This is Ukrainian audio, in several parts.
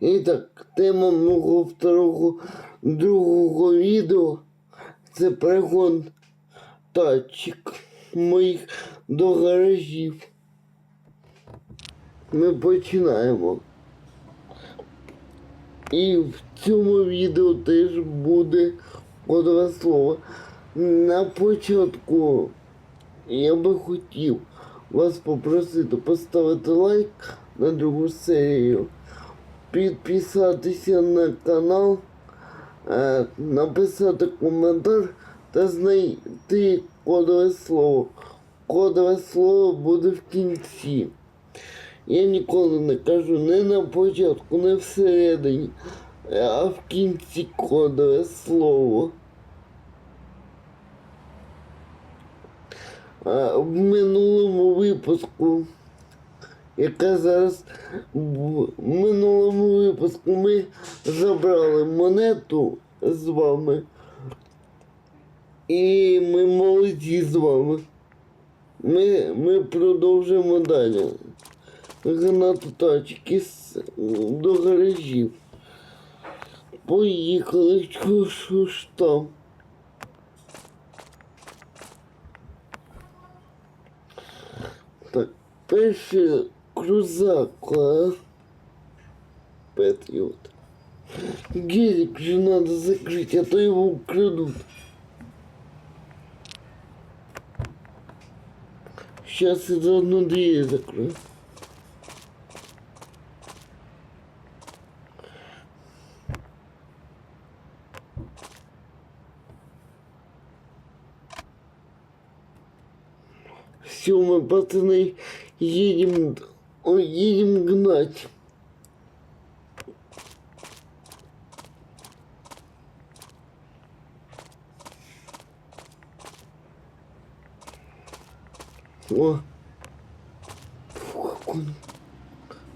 І так, тема мого второго другого відео це пригон тачок моїх до гаражів. Ми починаємо. І в цьому відео теж буде кодове слово. На початку я би хотів вас попросити поставити лайк на другу серію, підписатися на канал, е, написати коментар та знайти кодове слово. Кодове слово буде в кінці. Я ніколи не кажу не на початку, не всередині, а в кінці кодове слово. В минулому випуску, яка зараз в минулому випуску ми забрали монету з вами. І ми молоді з вами. Ми, ми продовжуємо далі. Гнати тачки з, до гаражів. Поїхали, що ж там. Так, перший крузак, а? Патриот. Гелик же надо закрыть, а то его украдут. Сейчас я заодно дверь закрою. Все, мы, пацаны, едем, ой, едем гнать. О, Фу, как он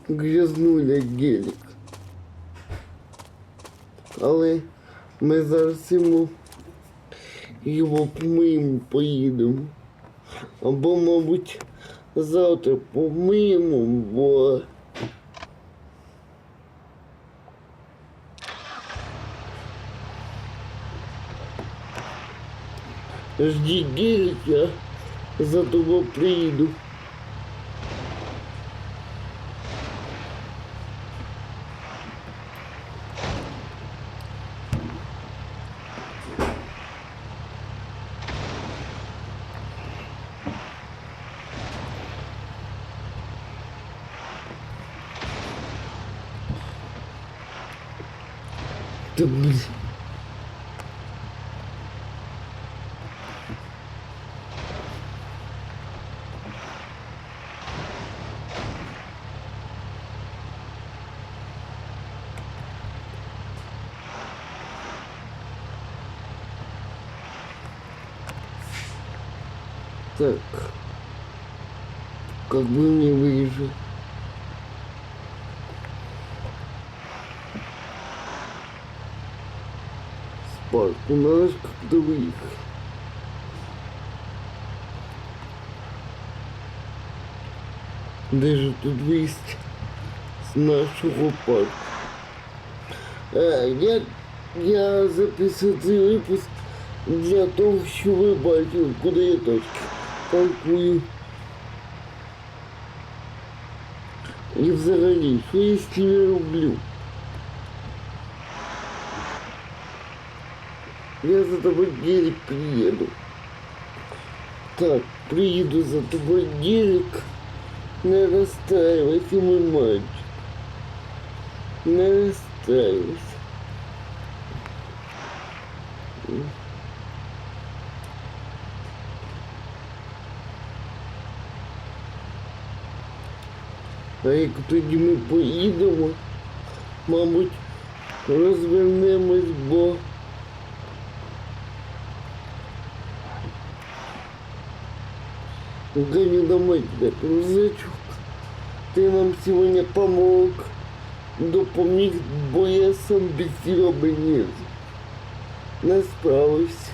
грязнуля гелик. Але ми зараз йому його помиємо, поїдемо. Або, мабуть, завтра помиємо, бо гелик, я за тобою приїду. Да блин. Так. Как бы мне выезжать? Парку как-то выехать. Де же тут виїзд з нашого парку? Е, я, я записав цей випуск для того, щоб ви куди я точки паркую. І взагалі, що я з цим роблю? Я за тобой гелик приеду. Так, приеду за тобой гелик. Не расстраивайся, мой мальчик. Не расстраивайся. А як тоді ми поїдемо, мабуть, розвернемось, бо Гони домой тебя, крузачок. Ты нам сегодня помог. Допоміг, бо я сам без тебе бы не, не.